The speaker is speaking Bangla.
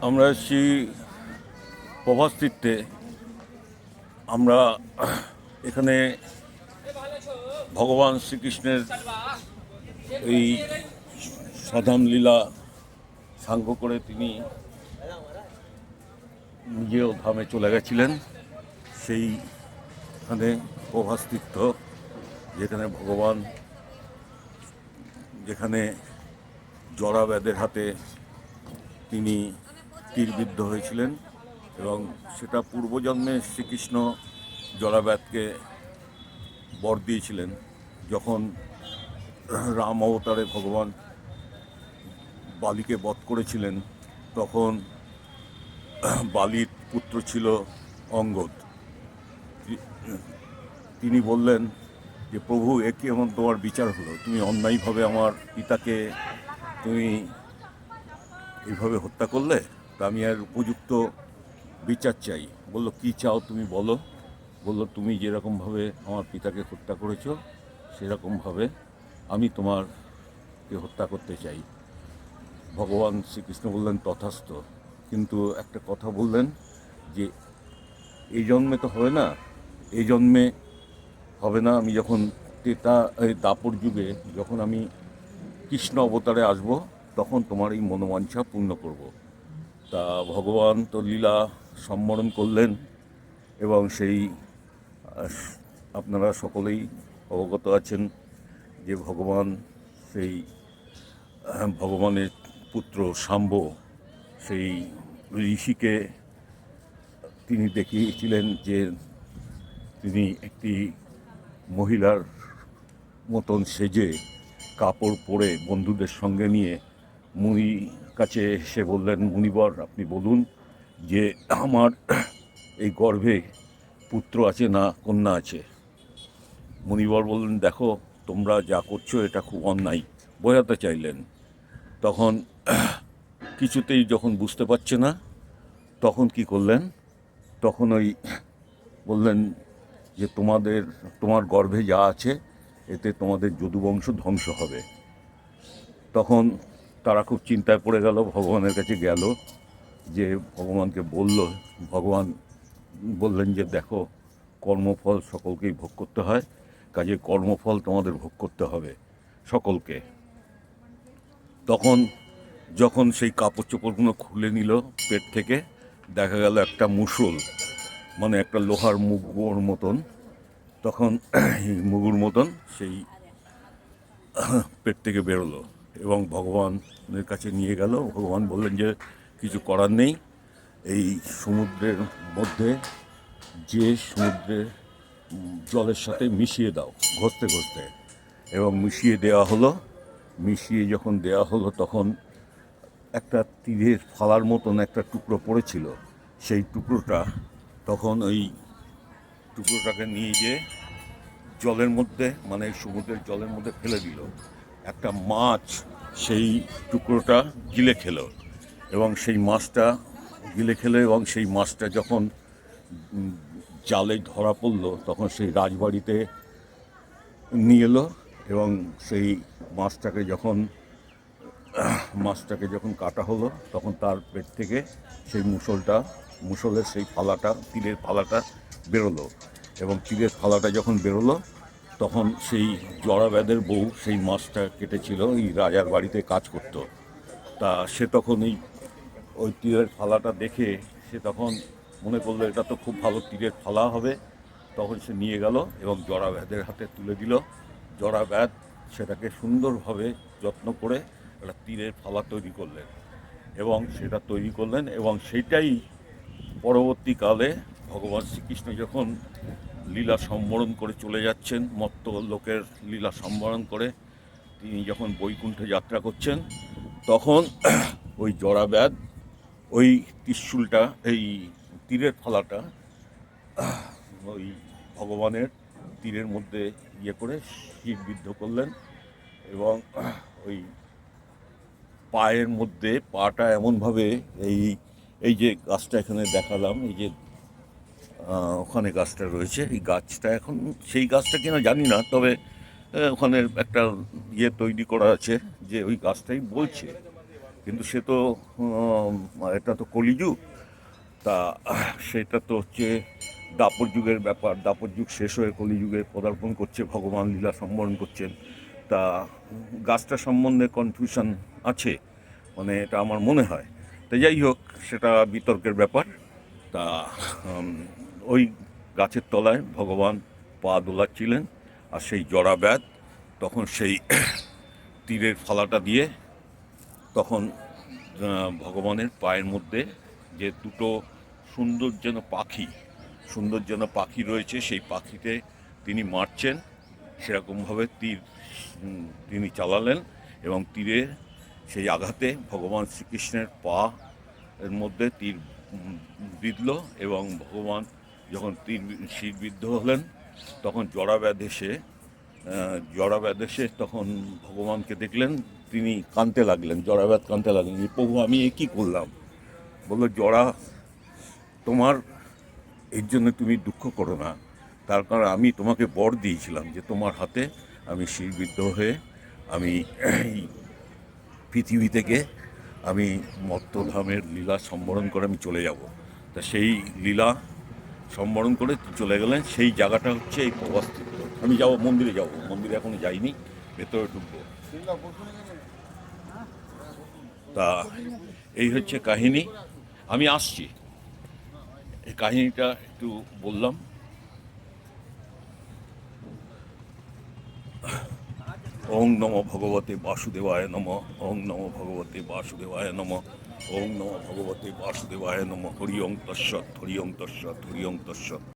আমরা এসেছি প্রভাস্তিত্বে আমরা এখানে ভগবান শ্রীকৃষ্ণের এই সাধাম লীলা সাঙ্গ করে তিনি নিজেও ধামে চলে গেছিলেন। সেইখানে প্রভাস্তিত্ব যেখানে ভগবান যেখানে জরাব্যাদের হাতে তিনি তীরবিদ্ধ হয়েছিলেন এবং সেটা পূর্বজন্মে শ্রীকৃষ্ণ জরাব্যাদকে বর দিয়েছিলেন যখন রাম অবতারে ভগবান বালিকে বধ করেছিলেন, তখন বালির পুত্র ছিল অঙ্গদ। তিনি বললেন যে, প্রভু একে এমন তোমার বিচার হলো? তুমি অন্যায়ভাবে আমার পিতাকে তুমি এইভাবে হত্যা করলে? তা আমি আর উপযুক্ত বিচার চাই। বলল, কি চাও তুমি বলো। বলল, তুমি যেরকমভাবে আমার পিতাকে হত্যা করেছ, সেরকমভাবে আমি তোমারকে হত্যা করতে চাই। ভগবান শ্রীকৃষ্ণ বললেন, তথাস্থ। কিন্তু একটা কথা বললেন যে, এই জন্মে তো হবে না, এই জন্মে হবে না। আমি যখন তেতা, এই দাপর যুগে যখন আমি কৃষ্ণ অবতারে আসব, তখন তোমার এই মনোবাঞ্ছা পূর্ণ করব। তা ভগবান তো লীলা সম্বরণ করলেন এবং সেই আপনারা সকলেই অবগত আছেন যে ভগবান সেই ভগবানের পুত্র শাম্ব, সেই ঋষিকে তিনি দেখিয়েছিলেন যে তিনি একটি মহিলার মতন সেজে কাপড় পরে বন্ধুদের সঙ্গে নিয়ে মুনি কাছে এসে বললেন, মুনিবর, আপনি বলুন যে আমার এই গর্ভে পুত্র আছে না কন্যা আছে? মুনিবর বললেন, দেখো, তোমরা যা করছ, এটা খুব অন্যায়, বোঝাতে চাইলেন। তখন কিছুতেই যখন বুঝতে পারছে না, তখন কি করলেন? তখন ওই বললেন যে, তোমাদের, তোমার গর্ভে যা আছে, এতে তোমাদের যদুবংশ ধ্বংস হবে। তখন তারা খুব চিন্তায় পড়ে গেল, ভগবানের কাছে গেল, যে ভগবানকে বলল, ভগবান বললেন যে দেখো, কর্মফল সকলকেই ভোগ করতে হয়, কাজে কর্মফল তোমাদের ভোগ করতে হবে সকলকে। তখন যখন সেই কাপড় চোপড়গুলো খুলে নিল পেট থেকে, দেখা গেল একটা মুসল মানে একটা লোহার মুগুর মতন। তখন মুগুর মতন সেই পেট থেকে বেরোলো। এবং ভগবানের কাছে নিয়ে গেল। ভগবান বললেন যে, কিছু করার নেই। এই সমুদ্রের মধ্যে যে সমুদ্রের জলের সাথে মিশিয়ে দাও, ঘষতে ঘষতে। এবং মিশিয়ে দেওয়া হলো। মিশিয়ে যখন দেওয়া হলো, তখন একটা তীরের ফালার মতন একটা টুকরো পড়েছিল। সেই টুকরোটা তখন ওই টুকরোটাকে নিয়ে গিয়ে জলের মধ্যে মানে সমুদ্রের জলের মধ্যে ফেলে দিল। একটা মাছ সেই টুকরোটা গিলে খেলো এবং সেই মাছটা গিলে খেলো এবং সেই মাছটা যখন জালে ধরা পড়ল তখন সেই রাজবাড়িতে নিয়ে এলো এবং সেই মাছটাকে যখন মাছটাকে যখন কাটা হলো তখন তার পেট থেকে সেই মুসলটা, মুসলের সেই ফালাটা তীরের ফালাটা বেরোলো এবং তীরের ফালাটা যখন বেরোলো তখন সেই জড়াব্যাদের বউ, সেই মাছটা কেটেছিল এই রাজার বাড়িতে কাজ করতো। তা সে তখন এই ওই তীরের ফালাটা দেখে সে তখন মনে করল, এটা তো খুব ভালো তীরের ফালা হবে। তখন সে নিয়ে গেল এবং জড়াব্যাদের হাতে তুলে দিল। জড়াব্যাদ সেটাকে সুন্দরভাবে যত্ন করে একটা তীরের ফালা তৈরি করলেন এবং সেটা তৈরি করলেন এবং সেইটাই পরবর্তীকালে ভগবান শ্রীকৃষ্ণ যখন লীলা সম্বরণ করে চলে যাচ্ছেন, মত্ত লোকের লীলা সম্বরণ করে। তিনি যখন বৈকুণ্ঠে যাত্রা করছেন, তখন ওই জড়াব্যাদ ওই ত্রিশূলটা, এই তীরের ফালাটা, ওই ভগবানের তীরের মধ্যে ইয়ে করে শির বিদ্ধ করলেন এবং ওই পায়ের মধ্যে পাটা এমনভাবে এই এই যে গাছটা এখানে দেখালাম, এই যে ওখানে গাছটা রয়েছে। এই গাছটা এখন, সেই গাছটা কিনা জানি না, তবে ওখানে একটা ইয়ে তৈরি করা আছে যে ওই গাছটাই বলছে। কিন্তু সে তো এটা তো কলিযুগ। তা, সেটা তো হচ্ছে দাপর যুগের ব্যাপার। দাপর যুগ শেষ হয়ে কলিযুগে পদার্পণ করছে, ভগবান লীলা সম্বরণ করছেন। তা, গাছটা সম্বন্ধে কনফিউশন আছে মানে এটা আমার মনে হয়। তো যাই হোক, সেটা বিতর্কের ব্যাপার। তা ওই গাছের তলায় ভগবান পা দোলাচ্ছিলেন আর সেই জড়া ব্যাধ তখন সেই তীরের ফালাটা দিয়ে তখন ভগবানের পায়ের মধ্যে যে দুটো সুন্দর যেন পাখি, সুন্দর যেন পাখি রয়েছে, সেই পাখিতে তিনি মারছেন। সেরকমভাবে তীর তিনি চালালেন এবং তীরে সেই আঘাতে ভগবান শ্রীকৃষ্ণের পা এর মধ্যে তীর বিঁধল এবং ভগবান যখন তীর শিরবিদ্ধ হলেন, তখন জড়াব্যাধ এসে তখন ভগবানকে দেখলেন, তিনি কাঁদতে লাগলেন জড়াব্যাধ কাঁদতে লাগলেন। প্রভু, আমি এ কী করলাম? বলল জড়া তোমার, এর জন্য তুমি দুঃখ করো না। তার কারণ আমি তোমাকে বর দিয়েছিলাম যে তোমার হাতে আমি শিরবিদ্ধ হয়ে, আমি পৃথিবী থেকে আমি মত্তধামের লীলা সম্বরণ করে আমি চলে যাব। তা সেই লীলা সম্বরণ করে চলে গেলেন, সেই জায়গাটা হচ্ছে এই প্রবাস্তিত্ব আমি যাব, মন্দিরে যাব। মন্দিরে এখনও যাইনি, ভেতরে ঢুকবো। তা, এই হচ্ছে কাহিনী। আমি আসছি। এই কাহিনীটা একটু বললাম। ওং নম ভগবতে বাসুদেবায় নম, ওং নম ভগবতে বাসুদেবায় নম। ওং নম ভগবতে বাসুদেবায় নম হরি ওং তস্সৎ হরি ওং তস্সৎ হরি ওং তস্সৎ